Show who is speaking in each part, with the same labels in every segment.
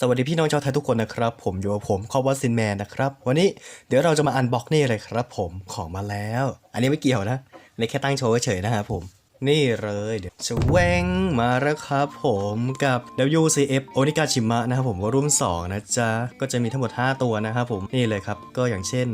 Speaker 1: สวัสดีพี่น้องชาวไทยทุกคนนะครับ ผมอยู่กับผมคอวัซินแมนนะครับ วันนี้เดี๋ยวเราจะมาอันบ็อกนี่เลยครับ ผมของมาแล้ว อันนี้ไม่เกี่ยวนะอันนี้แค่ตั้งโชว์เฉยนะครับผม นี่เลยเดี๋ยวชวงมาแล้วครับผมกับ WCF โอนิกาชิมะนะครับผมก็รุ่น2นะจ๊ะ ก็จะมีทั้งหมด 5 ตัวนะครับผมนี่เลยครับ ก็อย่างเช่น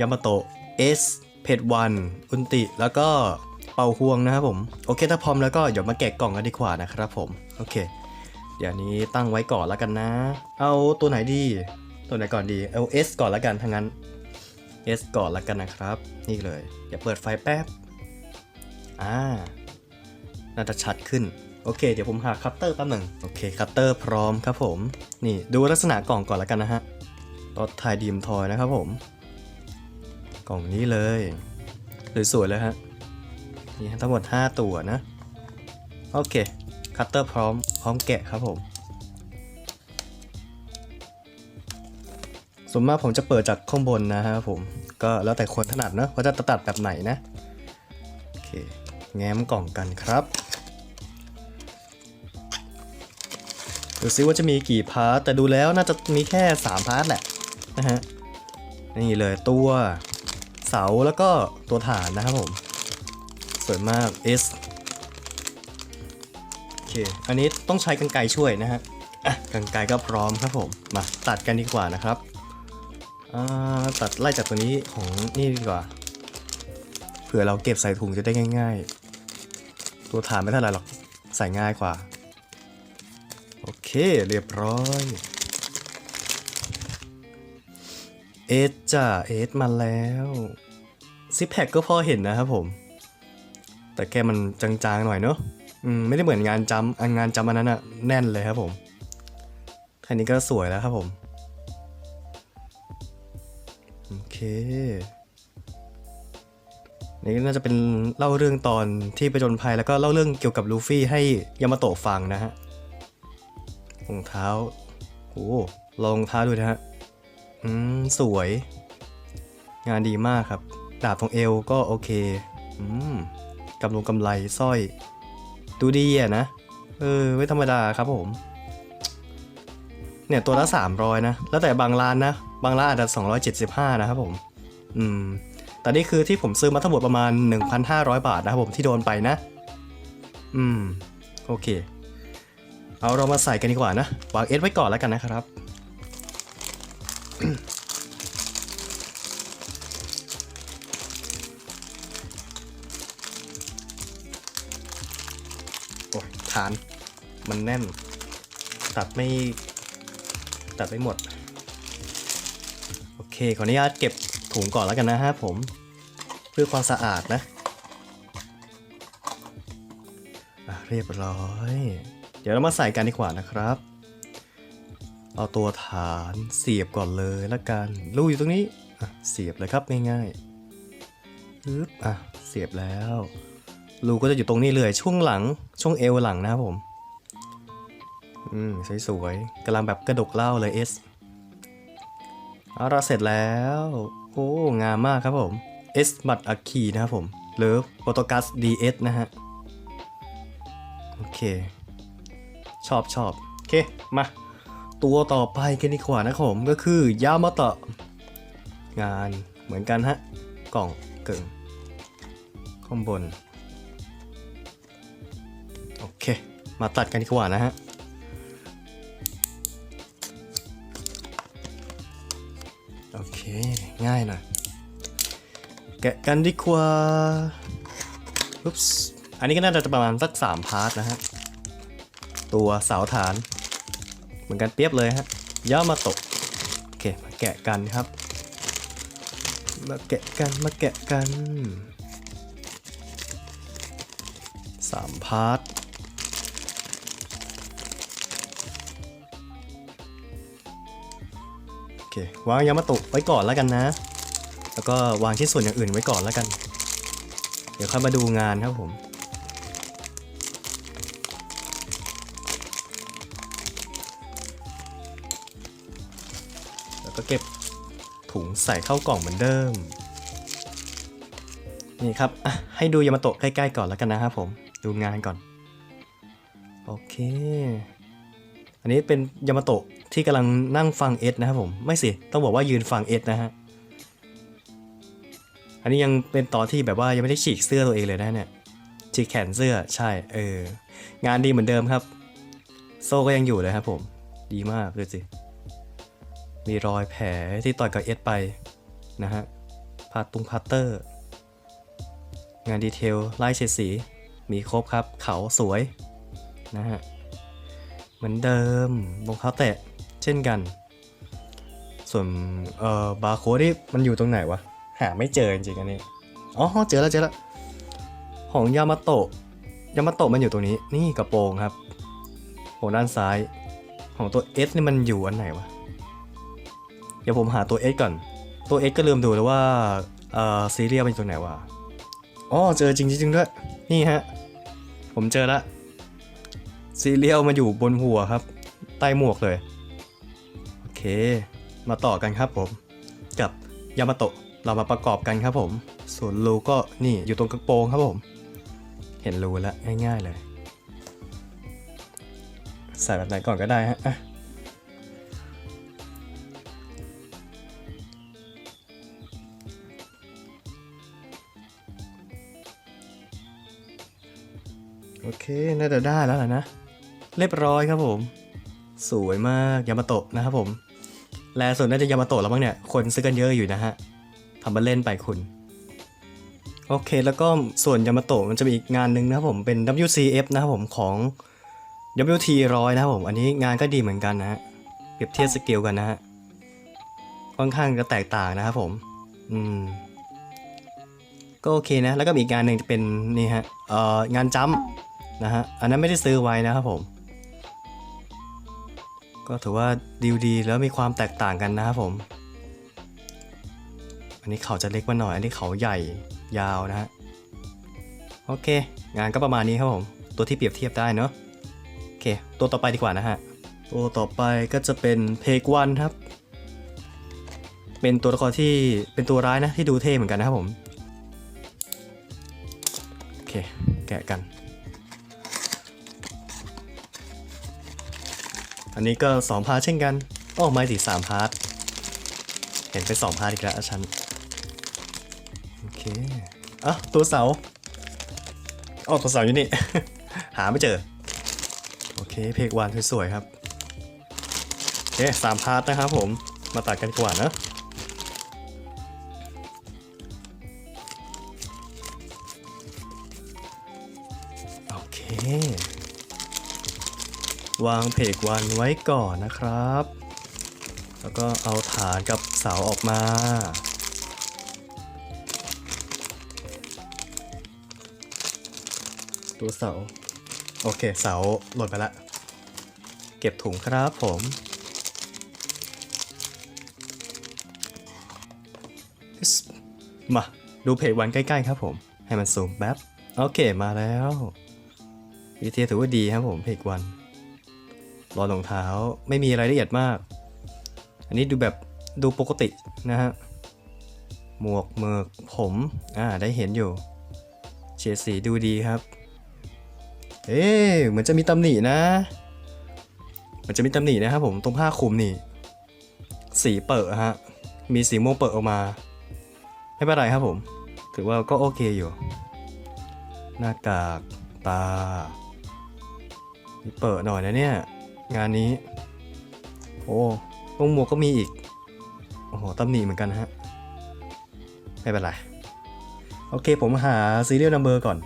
Speaker 1: ยามาโตะ S เพจวันอุนติแล้วก็เป่าห่วงนะครับผม โอเคถ้าพร้อมแล้วก็เดี๋ยวมาแกะกล่องกันดีกว่านะครับผมโอเค ดี๋ยวนี้ตั้งไว้ก่อนแล้วกันนะ เอาตัวไหนดี ตัวไหนก่อนดี เอา S ก่อนแล้วกันทั้างนั้น S ก่อนแล้วกันนะครับ นี่เลยเดี๋ยวเปิดไฟแป๊บ อ่า น่าจะชัดขึ้น โอเค เดี๋ยวผมหาคัตเตอร์แป๊บหนึ่งโอเค คัตเตอร์พร้อมครับผม นี่ดูลักษณะกล่องก่อนแล้วกันนะฮะรถไทยดีมทอยนะครับผม กล่องนี้เลย สวยๆเลยฮะ นี่ทั้งหมด 5 ตัวนะ โอเค คัตเตอร์พร้อม พร้อมแกะครับผมส่วนมากผมจะเปิดจากข้างบนนะครับผมก็แล้วแต่คนถนัดเนอะว่าจะตัดแบบไหนนะโอเคแง้มกล่องกันครับดูซิว่าจะมีกี่พาร์ทแต่ดูแล้วน่าจะมีแค่ 3 พาร์ทแหละนะฮะนี่เลยตัวเสาแล้วก็ตัวฐานนะครับผม สวยมาก S เค อันนี้ต้องใช้กรรไกรช่วยนะฮะอะกรรไกรก็พร้อมครับผม มาตัดกันดีกว่านะครับอ่าตัดไล่จากตัวนี้ของนี่ดีกว่า เผื่อเราเก็บใส่ถุงจะได้ง่าย ๆ ตัวฐานไม่เท่าไหร่หรอกใส่ง่ายกว่า โอเคเรียบร้อย เอสจ้าเอสมาแล้วซิปแพคก็พอเห็นนะครับผม แต่แค่มันจางๆหน่อยเนอะ อืมไม่ได้เหมือนงานจำงานจำอันนั้นอะแน่นเลยครับผมแค่นี้ก็สวยแล้วครับผม โอเค นี่น่าจะเป็นเล่าเรื่องตอนที่ไปจนภัยแล้วก็เล่าเรื่องเกี่ยวกับลูฟี่ให้ยามาโตะฟังนะฮะรองเท้าโอ้รองเท้าดูนะฮะ อืม สวย งานดีมากครับ ดาบตรงเอวก็โอเค อืมกำลงกำไรสร้อย ดูดีอะนะ เออ ไม่ธรรมดาครับผม เนี่ยตัวละ 300 นะ แล้วแต่บางร้านนะ บางร้านอาจจะ 275 นะครับผม อืม แต่นี่คือที่ผมซื้อมาทั้งหมดประมาณ 1,500 บาทนะครับผมที่โดนไปนะ อืม โอเค เอาเรามาใส่กันดีกว่านะ วางเอสไว้ก่อนแล้วกันนะครับ ฐาน มันแน่น ตัดไม่ ตัดไม่หมด โอเค ขออนุญาตเก็บถุงก่อนแล้วกันนะฮะผม เพื่อความสะอาดนะะเรียบร้อย เดี๋ยวเรามาใส่กันดีกว่านะครับ เอาตัวฐานเสียบก่อนเลยละกันรูอยู่ตรงนี้เสียบเลยครับง่ายๆปึ๊บอะ เสียบแล้ว รูก็จะอยู่ตรงนี้เลยช่วงหลังช่วงเอวหลังนะครับผม อืมสวยๆกำลังแบบกระดกเล่าเลยเอสเอาเราเสร็จแล้วโอ้งามมากครับผม S บัตอัคคีนะครับผมหรือโปรโตกัส DS นะฮะโอเค ชอบชอบโอเค มา ตัวต่อไปกันดีกว่านะครับผมก็คือยามาตะงานเหมือนกันฮะ กล่องเกิงข้างบน มาตัดกันดีกว่านะฮะโอเค ง่ายหน่อยแกะกันดีกว่าอุ๊ปส์อันนี้ก็น่าจะประมาณสักสามพาร์ทนะฮะ ตัวเสาฐาน เหมือนกันเปียบเลยฮะ ย่ามาตะโอเค มาแกะกันครับ มาแกะกัน มาแกะกันสามพาร์ท เควางยามาตะไว้ก่อนแล้วกันนะ แล้วก็วางชิ้นส่วนอย่างอื่นไว้ก่อนแล้วกัน เดี๋ยวค่อยมาดูงานครับผมแล้วก็เก็บถุงใส่เข้ากล่องเหมือนเดิม นี่ครับอะให้ดูยามาโตะใกล้ๆก่อนแล้วกันนะครับผม ดูงานก่อน โอเค อันนี้เป็นยามาโตะ ที่กำลังนั่งฟังเอสนะครับผม ไม่สิ ต้องบอกว่ายืนฟังเอสนะฮะ อันนี้ยังเป็นตอนที่แบบว่ายังไม่ได้ฉีกเสื้อตัวเองเลยนะเนี่ย ฉีกแขนเสื้อใช่ เออ งานดีเหมือนเดิมครับ โซ่ก็ยังอยู่เลยครับผม ดีมากเลยสิ มีรอยแผลที่ต่อยกับเอสไปนะฮะพาตุงพาเตอร์ งานดีเทลไล่เฉดสี มีครบครับ เขาสวยนะฮะ เหมือนเดิมรองเท้าแตะ เช่นกัน ส่วนเอ่อบาร์โค้ดที่มันอยู่ตรงไหนวะ หาไม่เจอจริงๆอันนี้ อ๋อเจอแล้วเจอแล้ว ของยามาโตะ ยามาโตะมันอยู่ตรงนี้ นี่กระโปรงครับโหด้านซ้าย ของตัว S นี่มันอยู่อันไหนวะ เดี๋ยวผมหาตัว S ก่อน ตัว S ก็ลืมดูแล้วว่าเอ่อซีเรียลมันอยู่ตรงไหนวะ อ๋อเจอจริงจริงด้วย นี่ฮะ ผมเจอละซีเรียลมาอยู่บนหัวครับ ใต้หมวกเลย เคมาต่อกันครับผม กับยามาโตะเรามาประกอบกันครับผม ส่วนรูก็นี่อยู่ตรงกระโปรงครับผม เห็นรูแล้วง่ายๆเลย ใส่แบบไหนก่อนก็ได้ฮะโอเค น่าจะได้แล้วล่ะนะ เรียบร้อยครับผม สวยมากยามาโตะนะครับผม แลส่วนน่าจะยามาโตะแล้วมั้งเนี่ย คนซื้อกันเยอะอยู่นะฮะทำมาเล่นไปคุณ โอเค แล้วก็ส่วนยามาโตะมันจะมีอีกงานหนึ่งนะครับผม เป็น WCF นะครับผมของ WT ร้อยนะครับผม อันนี้งานก็ดีเหมือนกันนะฮะ เปรียบเทียบสเกลกันนะฮะ ค่อนข้างจะแตกต่างนะครับผม อืม ก็โอเคนะ แล้วก็มีอีกงานหนึ่งจะเป็นนี่ฮะ เอ่อ งานจัมป์นะฮะ อันนั้นไม่ได้ซื้อไว้นะครับผม ก็ถือว่าดีดีแล้วมีความแตกต่างกันนะครับผม อันนี้เขาจะเล็กมาหน่อย อันนี้เขาใหญ่ยาวนะฮะ โอเค งานก็ประมาณนี้ครับผม ตัวที่เปรียบเทียบได้เนาะ โอเค ตัวต่อไปดีกว่านะฮะ ตัวต่อไปก็จะเป็นเพกวันครับ เป็นตัวละครที่เป็นตัวร้ายนะที่ดูเท่เหมือนกันนะครับผม โอเค แกะกัน อันนี้ก็สองพาร์ทเช่นกันโอ้ไม่สิสามพาร์ท เห็นเป็นสองพาร์ทอีกแล้วฉัน โอเค อะ ตัวเสาอ๋อตัวเสาอยู่นี่ หาไม่เจอ โอเค เพกวันสวยๆครับ โอเคสามพาร์ทนะครับผม มาตัดกันกว่านะโอเค วางเพกวันไว้ก่อนนะครับ แล้วก็เอาฐานกับเสาออกมาตัวเสา โอเค เสาหล่นไปละ เก็บถุงครับผม มา ดูเพจวันใกล้ ๆ ครับผม ให้มันซูมแป๊บ โอเคมาแล้ว วิธีถือว่าดีครับผมเพจวัน รอยรองเท้าไม่มีรายละเอียดมาก อันนี้ดูแบบดูปกตินะฮะ หมวกเมือกผมอ่าได้เห็นอยู่ เฉดสีดูดีครับ เอ๊เหมือนจะมีตำหนินะ มันจะมีตำหนินะครับผมตรงผ้าคลุมนี่ สีเปิดฮะ มีสีม่วงเปิดออกมา ไม่เป็นไรครับผม ถือว่าก็โอเคอยู่ หน้ากากตาเปิดหน่อยนะเนี่ย งานนี้ โอ้ตรงหมวกก็มีอีก โอ้โหตำหนิเหมือนกันฮะ ไม่เป็นไร โอเคผมหา serial number ก่อน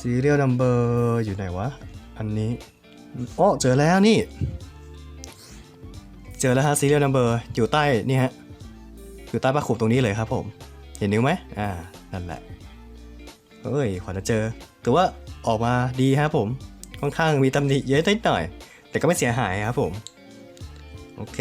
Speaker 1: serial number อร์อยู่ไหนวะ อันนี้อ๋อเจอแล้วนี่ เจอแล้วฮะ serial number อร์อยู่ใต้นี่ฮะ อยู่ใต้ผ้าขลุมตรงนี้เลยครับผม เห็นนิ้วไหมอ่า นั่นแหละเฮ้ยขวัญจะเจอถือว่าออกมาดีครับผม ค่อนข้างมีตำหนิเยอะนิดหน่อย แต่ก็ไม่เสียหายครับผม โอเค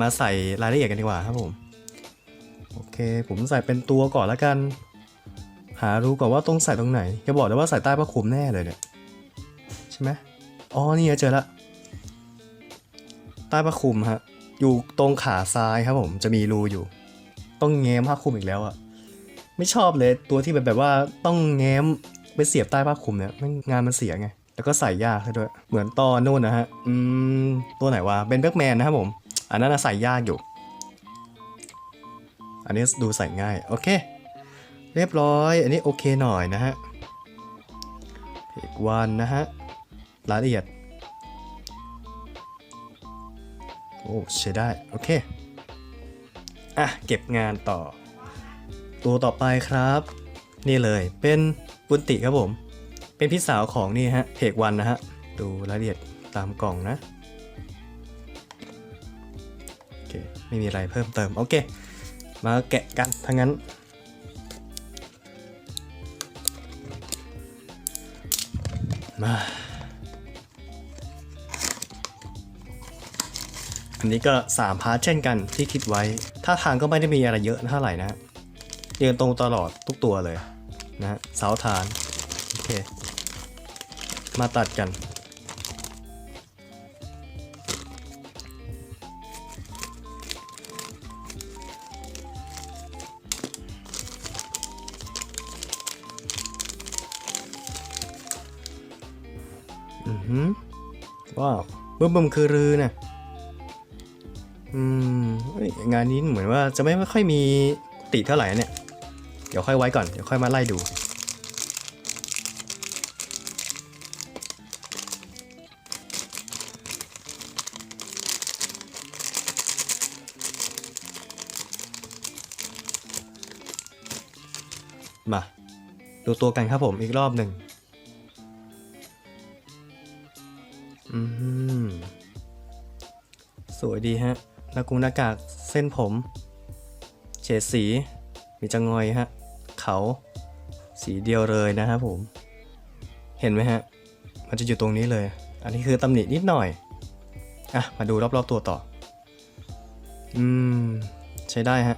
Speaker 1: มาใส่รายละเอียดกันดีกว่าครับผม โอเค ผมใส่เป็นตัวก่อนแล้วกัน หารู้ก่อนว่าต้องใส่ตรงไหนจะบอกเลยว่าใส่ใต้ผ้าคลุมแน่เลยเนี่ย ใช่ไหมอ๋อ นี่เจอละใต้ผ้าคลุมฮะ อยู่ตรงขาซ้ายครับผม จะมีรูอยู่ ต้องแง้มผ้าคลุมอีกแล้วอะไม่ชอบเลยตัวที่แบบแบบว่าต้องแง้มไปเสียบใต้ผ้าคลุมเนี่ยงานมันเสียไง แล้วก็ใส่ยากซะด้วย เหมือนตอนนู่นนะฮะ อืม ตัวไหนวะเป็นแบ็กแมนนะครับผม อันนั้นใส่ยากอยู่ อันนี้ดูใส่ง่าย โอเค เรียบร้อย อันนี้โอเคหน่อยนะฮะเพกวันนะฮะ รายละเอียด โอ้ใช้ได้ โอเค อะ เก็บงานต่อ ตัวต่อไปครับ นี่เลยเป็นบุญติครับผม เป็นพี่สาวของนี่ฮะเพกวันนะฮะ ดูรายละเอียดตามกล่องนะ โอเค ไม่มีอะไรเพิ่มเติม โอเค มาแกะกันทั้งนั้น มาอันนี้ก็ 3 พาร์ทเช่นกันที่คิดไว้ ถ้าทางก็ไม่ได้มีอะไรเยอะเท่าไหร่นะฮะเรียงตรงตลอดทุกตัวเลยนะฮะเสาฐาน โอเค มาตัดกัน อือหือว้าวบึ้มบึ้มคือรือนะอืมงานนี้เหมือนว่าจะไม่ค่อยมีติเท่าไหร่นะเนี่ย เดี๋ยวค่อยไว้ก่อน เดี๋ยวค่อยมาไล่ดู มา ดูตัวกันครับผมอีกรอบหนึ่งอืมสวยดีฮะหน้ากุงหน้ากากเส้นผม เฉดสี มีจะงอยฮะ เขาสีเดียวเลยนะครับผม เห็นไหมฮะ มันจะอยู่ตรงนี้เลย อันนี้คือตำหนินิดหน่อย อะ มาดูรอบๆตัวต่อ อืม ใช้ได้ฮะ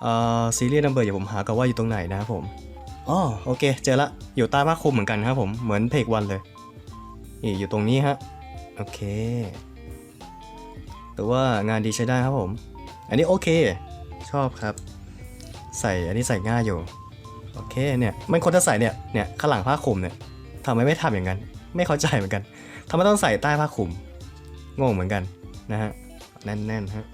Speaker 1: เอ่อซีเรีส์นัมเบอร์อย่าผมหากันว่าอยู่ตรงไหนนะครับผมอ๋อโอเค เจอละ อยู่ใต้ผ้าคลุมเหมือนกันครับผม เหมือนเพกวันเลยนี่อยู่ตรงนี้ฮะ โอเค แต่ว่างานดีใช้ได้ครับผม อันนี้โอเค ชอบครับ ใส่อันนี้ใส่ง่ายอยู่ โอเคเนี่ยมันคนจะใส่เนี่ย เนี่ยข้างหลังผ้าคลุมเนี่ยทำไมไม่ทำอย่างนั้น ไม่เข้าใจเหมือนกันทำไมต้องใส่ใต้ผ้าคลุม งงเหมือนกันนะฮะ แน่นๆฮะ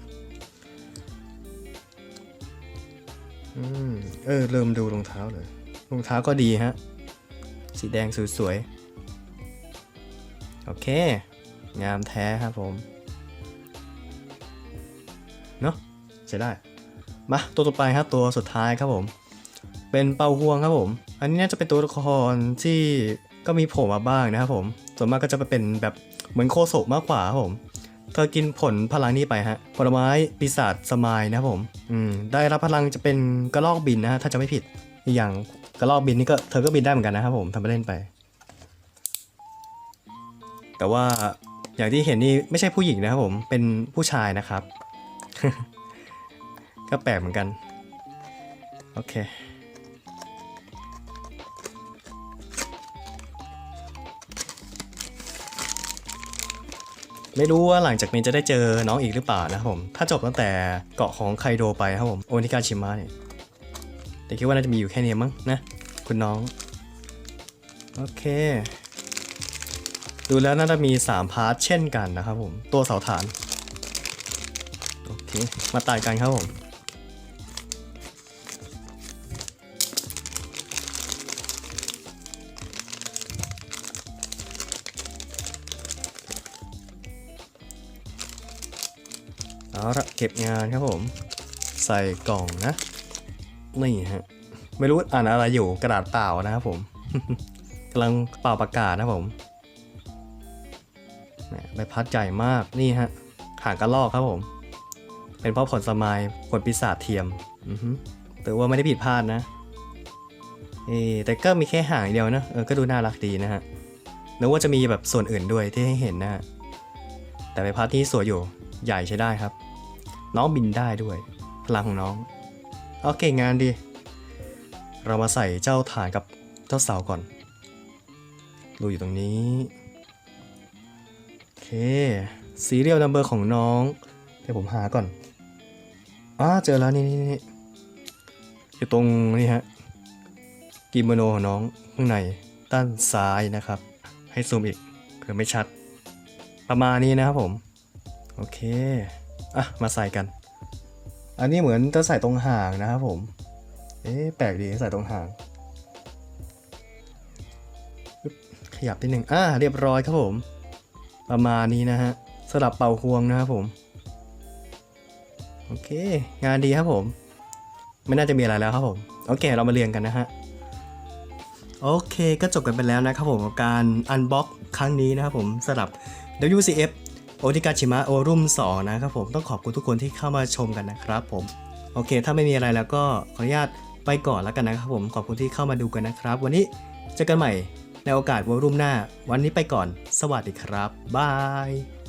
Speaker 1: อืมเออเริ่มดูรองเท้าเลยรองเท้าก็ดีฮะ สีแดงสวยๆ โอเค งามแท้ครับผม เนาะใช้ได้ มา ตัวต่อไปครับตัวสุดท้ายครับผม เป็นเป่าฮวงครับผม อันนี้น่าจะเป็นตัวละครที่ก็มีโผล่มาบ้างนะครับผม ส่วนมากก็จะเป็นแบบเหมือนโคโซมากกว่าครับผม เธอกินผลพลังนี้ไปฮะ ผลไม้ปีศาจสมายนะครับผม อืม ได้รับพลังจะเป็นกระลอกบินนะฮะถ้าจะไม่ผิดอีกอย่างกระลอกบินนี่ก็เธอก็บินได้เหมือนกันนะครับผมทำไปเล่นไป แต่ว่าอย่างที่เห็นนี่ไม่ใช่ผู้หญิงนะครับผม เป็นผู้ชายนะครับ ก็แปลกเหมือนกัน โอเค ไม่รู้ว่าหลังจากนี้จะได้เจอน้องอีกหรือเปล่านะครับผม ถ้าจบตั้งแต่เกาะของไคโดไปครับผมโอนิกาชิมะเนี่ยแต่คิดว่าน่าจะมีอยู่แค่นี้มั้งนะ คุณน้อง โอเค ดูแล้วน่าจะมี 3 พาร์ทเช่นกันนะครับผม ตัวเสาฐาน โอเค มาตายกันครับผม เอาละเก็บงานครับผม ใส่กล่องนะ นี่ฮะ ไม่รู้อ่านอะไรอยู่กระดาษเปล่านะครับผมกำลังเป่าประกาศนะผมใบพัดใหญ่มากนี่ฮะหางกระลอกครับผม เป็นเพราะผลสมายผลปีศาจเทียมอือฮึแต่ว่าไม่ได้ผิดพลาดนะเออแต่ก็มีแค่หางเดียวนะเออก็ดูน่ารักดีนะฮะนึกว่าจะมีแบบส่วนอื่นด้วยที่ให้เห็นนะฮะแต่ใบพัดที่สวยอยู่ใหญ่ใช้ได้ครับ น้องบินได้ด้วย พลังของน้อง โอเคงานดี เรามาใส่เจ้าฐานกับเจ้าเสาก่อนดูอยู่ตรงนี้ โอเคซีเรียลนัมเบอร์ของน้องเดี๋ยวผมหาก่อนอ่าเจอแล้วนี่นี่นี่อยู่ตรงนี่ฮะกิโมโนของน้องข้างในด้านซ้ายนะครับ ให้ซูมอีกเผื่อไม่ชัด ประมาณนี้นะครับผม โอเค อะ มาใส่กัน อันนี้เหมือนจะใส่ตรงห่างนะครับผม เอ๊ะแปลกดีใส่ตรงห่าง ขยับนิดหนึ่งอ่าเรียบร้อยครับผม ประมาณนี้นะฮะสลับเป่าพวงนะครับผม โอเค งานดีครับผม ไม่น่าจะมีอะไรแล้วครับผม โอเค เรามาเรียงกันนะฮะโอเค ก็จบกันไปแล้วนะครับผมกับการอันบ็อกครั้งนี้นะครับผมสำหรับ WCF โอติกาชิมะโอรุ่ม2นะครับผมต้องขอบคุณทุกคนที่เข้ามาชมกันนะครับผมโอเค ถ้าไม่มีอะไรแล้วก็ขออนุญาตไปก่อนแล้วกันนะครับผมขอบคุณที่เข้ามาดูกันนะครับ วันนี้เจอกันใหม่ในโอกาสวอรุ่มหน้า วันนี้ไปก่อน สวัสดีครับบาย